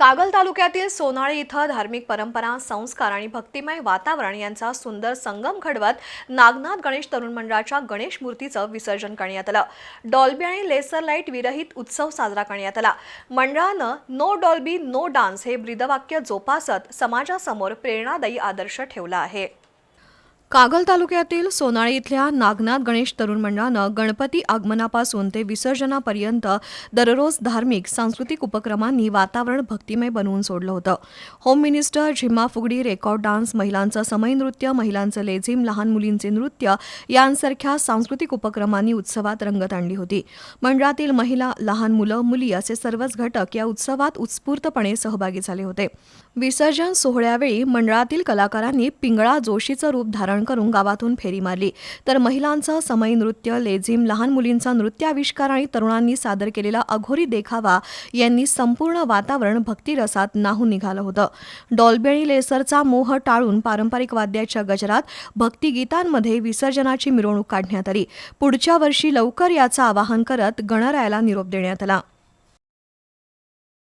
कागल तालुक्यातील सोनाळी इथं धार्मिक परंपरा संस्कार आणि भक्तिमय वातावरण यांचा सुंदर संगम घडवत नागनाथ गणेश तरुण मंडळाच्या गणेश मूर्तीचं विसर्जन करण्यात आलं. डॉल्बी आणि लेसर लाइट विरहित उत्सव साजरा करण्यात आला. मंडळानं नो डॉल्बी नो डान्स हे ब्रीदवाक्य जोपासत समाजासमोर प्रेरणादायी आदर्श ठेवला आहे. कागल तालुक्यातील सोनाळी इथल्या नागनाथ गणेश तरुण मंडळानं गणपती आगमनापासून ते विसर्जनापर्यंत दररोज धार्मिक सांस्कृतिक उपक्रमांनी वातावरण भक्तिमय बनवून सोडलं होतं. होम मिनिस्टर झिम्मा फुगडी रेकॉर्ड डान्स महिलांचं समई नृत्य महिलांचं लेझिम लहान मुलींचे नृत्य यांसारख्या सांस्कृतिक उपक्रमांनी उत्सवात रंगत आणली होती. मंडळातील महिला लहान मुलं मुली असे सर्वच घटक या उत्सवात उत्स्फूर्तपणे सहभागी झाले होते. विसर्जन सोहळ्यावेळी मंडळातील कलाकारांनी पिंगळा जोशीचं रूप धारण करून गावातून फेरी मारली. तर महिलांचं समयी नृत्य लेझिम लहान मुलींचा नृत्याविष्कार आणि तरुणांनी सादर केलेला अघोरी देखावा यांनी संपूर्ण वातावरण भक्तिरसात नाहून निघालं होतं. डॉल्बेणी लेसरचा मोह टाळून पारंपरिक वाद्याच्या गजरात भक्तिगीतांमध्ये विसर्जनाची मिरवणूक काढण्यात आली. पुढच्या वर्षी लवकर याचं आवाहन करत गणरायाला निरोप देण्यात आला.